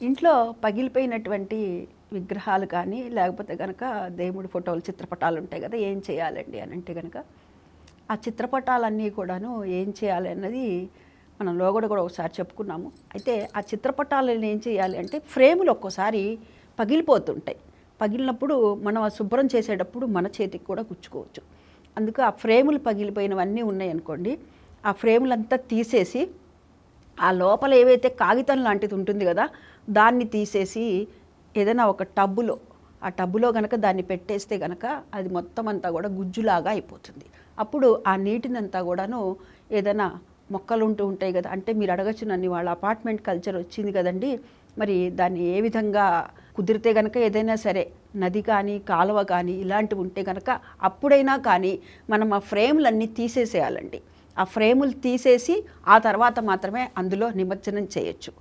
ఇంట్లో పగిలిపోయినటువంటి విగ్రహాలు కానీ లేకపోతే కనుక దేవుడి ఫోటోలు చిత్రపటాలు ఉంటాయి కదా ఏం చేయాలండి అని అంటే కనుక ఆ చిత్రపటాలన్నీ కూడాను ఏం చేయాలి అన్నది మనం లోగడ కూడా ఒకసారి చెప్పుకున్నాము. అయితే ఆ చిత్రపటాలను ఏం చేయాలి అంటే ఫ్రేములు ఒక్కోసారి పగిలిపోతుంటాయి. పగిలినప్పుడు మనం ఆ శుభ్రం చేసేటప్పుడు మన చేతికి కూడా గుచ్చుకోవచ్చు. అందుకు ఆ ఫ్రేములు పగిలిపోయినవన్నీ ఉన్నాయి అనుకోండి ఆ ఫ్రేములంతా తీసేసి ఆ లోపల ఏవైతే కాగితం లాంటిది ఉంటుంది కదా దాన్ని తీసేసి ఏదైనా ఒక టబ్బులో ఆ టబ్బులో కనుక దాన్ని పెట్టేస్తే కనుక అది మొత్తం అంతా కూడా గుజ్జులాగా అయిపోతుంది. అప్పుడు ఆ నీటిని అంతా కూడాను ఏదైనా మొక్కలు ఉంటూ ఉంటాయి కదా అంటే మీరు అడగచ్చు నన్ను వాళ్ళ అపార్ట్మెంట్ కల్చర్ వచ్చింది కదండి మరి దాన్ని ఏ విధంగా కుదిరితే కనుక ఏదైనా సరే నది కానీ కాలువ కానీ ఇలాంటివి ఉంటే కనుక అప్పుడైనా కానీ మనం ఆ ఫ్రేములన్నీ తీసేసేయాలండి. ఆ ఫ్రేములు తీసేసి ఆ తర్వాత మాత్రమే అందులో నిమజ్జనం చేయొచ్చు.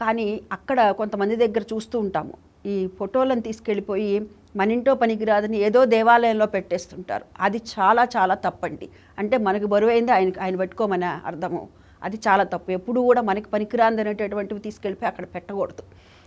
కానీ అక్కడ కొంతమంది దగ్గర చూస్తూ ఉంటాము. ఈ ఫోటోలను తీసుకెళ్ళిపోయి మనింటో పనికిరాదని ఏదో దేవాలయంలో పెట్టేస్తుంటారు. అది చాలా చాలా తప్పండి. అంటే మనకు బరువైంది ఆయన ఆయన పెట్టుకోమని అర్థము. అది చాలా తప్పు. ఎప్పుడు కూడా మనకి పనికిరాంది అనేటటువంటివి తీసుకెళ్ళిపోయి అక్కడ పెట్టకూడదు.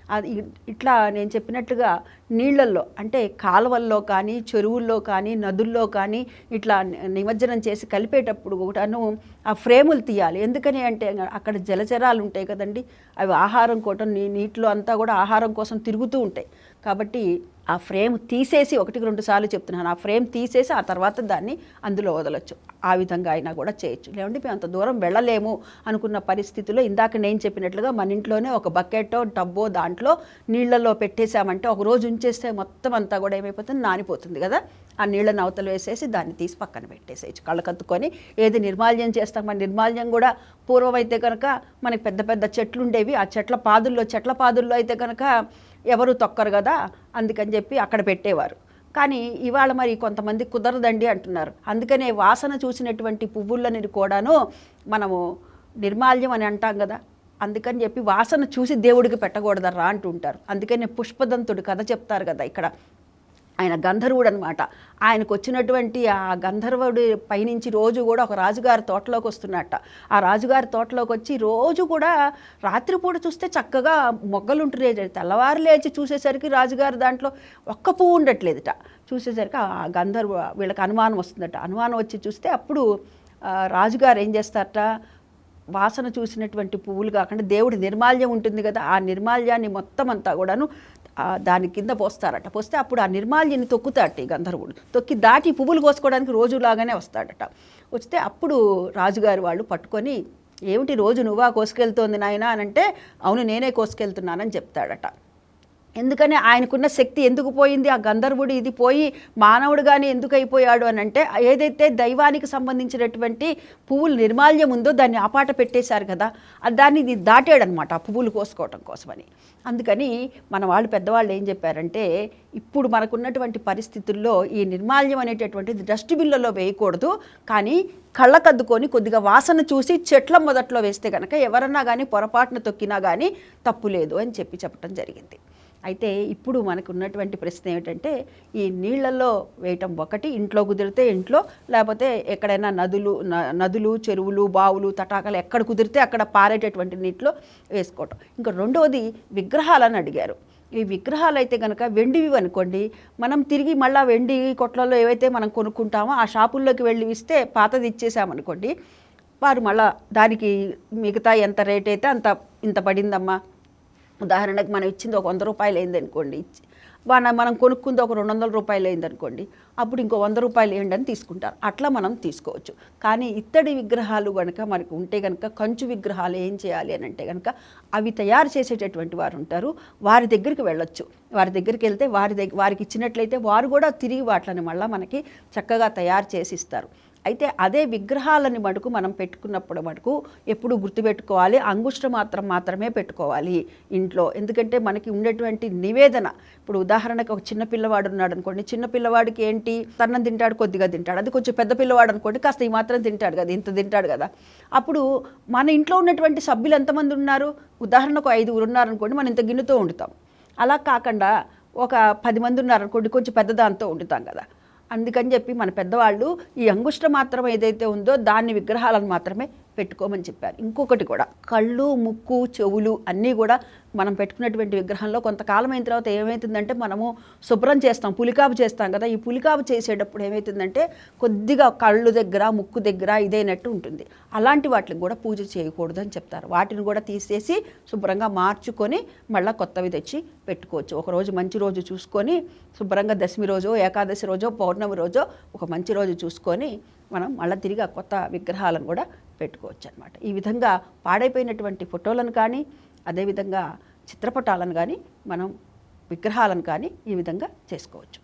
అది ఇట్లా నేను చెప్పినట్లుగా నీళ్ళల్లో అంటే కాలువల్లో కానీ చెరువుల్లో కానీ నదుల్లో కానీ ఇట్లా నిమజ్జనం చేసి కలిపేటప్పుడు కూడాను ఆ ఫ్రేములు తీయాలి. ఎందుకని అంటే అక్కడ జలచరాలు ఉంటాయి కదండి. అవి ఆహారం కోసం నీ నీటిలో అంతా కూడా ఆహారం కోసం తిరుగుతూ ఉంటాయి. కాబట్టి ఆ ఫ్రేమ్ తీసేసి ఒకటికి రెండు సార్లు చెప్తున్నాను. ఆ ఫ్రేమ్ తీసేసి ఆ తర్వాత దాన్ని అందులో వదలొచ్చు. ఆ విధంగా అయినా కూడా చేయొచ్చు. లేదంటే మేము అంత దూరం వెళ్ళలేము అనుకున్న పరిస్థితిలో ఇందాక నేను చెప్పినట్లుగా మన ఇంట్లోనే ఒక బకెటో టబ్బో దాంట్లో నీళ్ళలో పెట్టేశామంటే ఒక రోజు ఉంచేస్తే మొత్తం అంతా కూడా ఏమైపోతుంది? నానిపోతుంది కదా. ఆ నీళ్ళని అవతల వేసేసి దాన్ని తీసి పక్కన పెట్టేసేయచ్చు. కళ్ళకత్తుకొని ఏది నిర్మాల్యం చేస్తాం? మన నిర్మాల్యం కూడా పూర్వం అయితే కనుక మనకి పెద్ద పెద్ద చెట్లు ఉండేవి ఆ చెట్ల పాదుల్లో చెట్ల పాదుల్లో అయితే కనుక ఎవరు తొక్కరు కదా అందుకని చెప్పి అక్కడ పెట్టేవారు. కానీ ఇవాళ మరి కొంతమంది కుదరదండి అంటున్నారు. అందుకనే వాసన చూసినటువంటి పువ్వులని కూడాను మనము నిర్మాల్యం అని అంటాం కదా అందుకని చెప్పి వాసన చూసి దేవుడికి పెట్టకూడదరా అంటుంటారు. అందుకనే పుష్పదంతుడు కథ చెప్తారు కదా ఇక్కడ. ఆయన గంధర్వుడు అనమాట ఆయనకు వచ్చినటువంటి ఆ గంధర్వుడి పైనుంచి రోజు కూడా ఒక రాజుగారి తోటలోకి వస్తున్నట్ట. ఆ రాజుగారి తోటలోకి వచ్చి రోజు కూడా రాత్రిపూట చూస్తే చక్కగా మొగ్గలు ఉంటున్నాయి తెల్లవారు లేచి చూసేసరికి రాజుగారి దాంట్లో ఒక్క పువ్వు ఉండట్లేదుట. చూసేసరికి ఆ గంధర్వ వీళ్ళకి అనుమానం వస్తుందట. అనుమానం వచ్చి చూస్తే అప్పుడు రాజుగారు ఏం చేస్తారట? వాసన చూసినటువంటి పువ్వులు కాకుండా దేవుడి నిర్మాల్యం ఉంటుంది కదా ఆ నిర్మాల్యాన్ని మొత్తం అంతా కూడాను దాని కింద పోస్తారట. పోస్తే అప్పుడు ఆ నిర్మాల్యని తొక్కుతాడట ఈ గంధర్వుడు. తొక్కి దాటి పువ్వులు కోసుకోవడానికి రోజులాగానే వస్తాడట. వస్తే అప్పుడు రాజుగారి వాళ్ళు పట్టుకొని ఏమిటి రోజు నువ్వా కోసుకెళ్తోంది నాయనా? అని అంటే అవును నేనే కోసుకెళ్తున్నానని చెప్తాడట. ఎందుకని ఆయనకున్న శక్తి ఎందుకు పోయింది? ఆ గంధర్వుడు ఇది పోయి మానవుడుగానే ఎందుకు అయిపోయాడు అని అంటే ఏదైతే దైవానికి సంబంధించినటువంటి పువ్వులు నిర్మాల్యం ఉందో దాన్ని ఆపాట పెట్టేశారు కదా దాన్ని ఇది దాటాడనమాట ఆ పువ్వులు కోసుకోవటం కోసమని. అందుకని మన వాళ్ళు పెద్దవాళ్ళు ఏం చెప్పారంటే ఇప్పుడు మనకున్నటువంటి పరిస్థితుల్లో ఈ నిర్మాల్యం అనేటటువంటిది డస్ట్బిన్లలో వేయకూడదు కానీ కళ్ళకద్దుకొని కొద్దిగా వాసన చూసి చెట్ల మొదట్లో వేస్తే కనుక ఎవరన్నా కానీ పొరపాటున తొక్కినా కానీ తప్పు లేదు అని చెప్పి చెప్పడం జరిగింది. అయితే ఇప్పుడు మనకు ఉన్నటువంటి ప్రశ్న ఏమిటంటే ఈ నీళ్ళల్లో వేయటం ఒకటి ఇంట్లో కుదిరితే ఇంట్లో లేకపోతే ఎక్కడైనా నదులు న- నదులు చెరువులు బావులు తటాకాలు ఎక్కడ కుదిరితే అక్కడ పారేటటువంటి నీటిలో వేసుకోవటం. ఇంకా రెండవది విగ్రహాలని అడిగారు. ఈ విగ్రహాలు అయితే కనుక వెండివి అనుకోండి మనం తిరిగి మళ్ళీ వెండి కొట్లలో ఏవైతే మనం కొనుక్కుంటామో ఆ షాపుల్లోకి వెళ్ళి ఇస్తే పాతది ఇచ్చేసామనుకోండి వారు మళ్ళా దానికి మిగతా ఎంత రేట్ అయితే అంత ఇంత పడిందమ్మా? ఉదాహరణకు మనం ఇచ్చింది ఒక వంద రూపాయలు అయిందనుకోండి ఇచ్చి మన మనం కొనుక్కుంది ఒక రెండు వందల రూపాయలు అయిందనుకోండి అప్పుడు ఇంకో వంద రూపాయలు వేయండి అని తీసుకుంటారు. అట్లా మనం తీసుకోవచ్చు. కానీ ఇత్తడి విగ్రహాలు కనుక మనకు ఉంటే కనుక కంచు విగ్రహాలు ఏం చేయాలి అని అంటే కనుక అవి తయారు చేసేటటువంటి వారు ఉంటారు వారి దగ్గరికి వెళ్ళొచ్చు. వారి దగ్గరికి వెళ్తే వారి దగ్గర వారికి ఇచ్చినట్లయితే వారు కూడా తిరిగి వాటిని మళ్ళీ మనకి చక్కగా తయారు చేసి ఇస్తారు. అయితే అదే విగ్రహాలని మటుకు మనం పెట్టుకున్నప్పుడు మటుకు ఎప్పుడు గుర్తుపెట్టుకోవాలి. అంగుష్ట మాత్రం మాత్రమే పెట్టుకోవాలి ఇంట్లో. ఎందుకంటే మనకి ఉండేటువంటి నివేదన. ఇప్పుడు ఉదాహరణకు ఒక చిన్న పిల్లవాడు ఉన్నాడు అనుకోండి. చిన్న పిల్లవాడికి ఏంటి? తన్నం తింటాడు కొద్దిగా తింటాడు. అది కొంచెం పెద్ద పిల్లవాడు అనుకోండి కాస్త ఈ మాత్రం తింటాడు కదా ఇంత తింటాడు కదా. అప్పుడు మన ఇంట్లో ఉన్నటువంటి సభ్యులు ఎంతమంది ఉన్నారు? ఉదాహరణకు ఐదుగురు ఉన్నారనుకోండి మనం ఇంత గిన్నెతో వండుతాం. అలా కాకుండా ఒక పది మంది ఉన్నారనుకోండి కొంచెం పెద్ద దాంతో వండుతాం కదా. అందుకని చెప్పి మన పెద్దవాళ్ళు ఈ అంగుష్ట మాత్రం ఏదైతే ఉందో దాన్ని విగ్రహాలను మాత్రమే పెట్టుకోమని చెప్పారు. ఇంకొకటి కూడా కళ్ళు ముక్కు చెవులు అన్నీ కూడా మనం పెట్టుకున్నటువంటి విగ్రహంలో కొంతకాలం అయిన తర్వాత ఏమవుతుందంటే మనము శుభ్రం చేస్తాం పులికాపు చేస్తాం కదా ఈ పులికాపు చేసేటప్పుడు ఏమవుతుందంటే కొద్దిగా కళ్ళు దగ్గర ముక్కు దగ్గర ఇదైనట్టు ఉంటుంది. అలాంటి వాటికి కూడా పూజ చేయకూడదు అని చెప్తారు. వాటిని కూడా తీసేసి శుభ్రంగా మార్చుకొని మళ్ళీ కొత్తవి తెచ్చి పెట్టుకోవచ్చు. ఒక రోజు మంచి రోజు చూసుకొని శుభ్రంగా దశమి రోజో ఏకాదశి రోజో పౌర్ణమి రోజో ఒక మంచి రోజు చూసుకొని మనం మళ్ళీ తిరిగి ఆ కొత్త విగ్రహాలను కూడా పెట్టుకోవచ్చు అనమాట ఈ విధంగా పాడైపోయినటువంటి ఫోటోలను కానీ అదేవిధంగా చిత్రపటాలను కానీ మనం విగ్రహాలను కానీ ఈ విధంగా చేసుకోవచ్చు.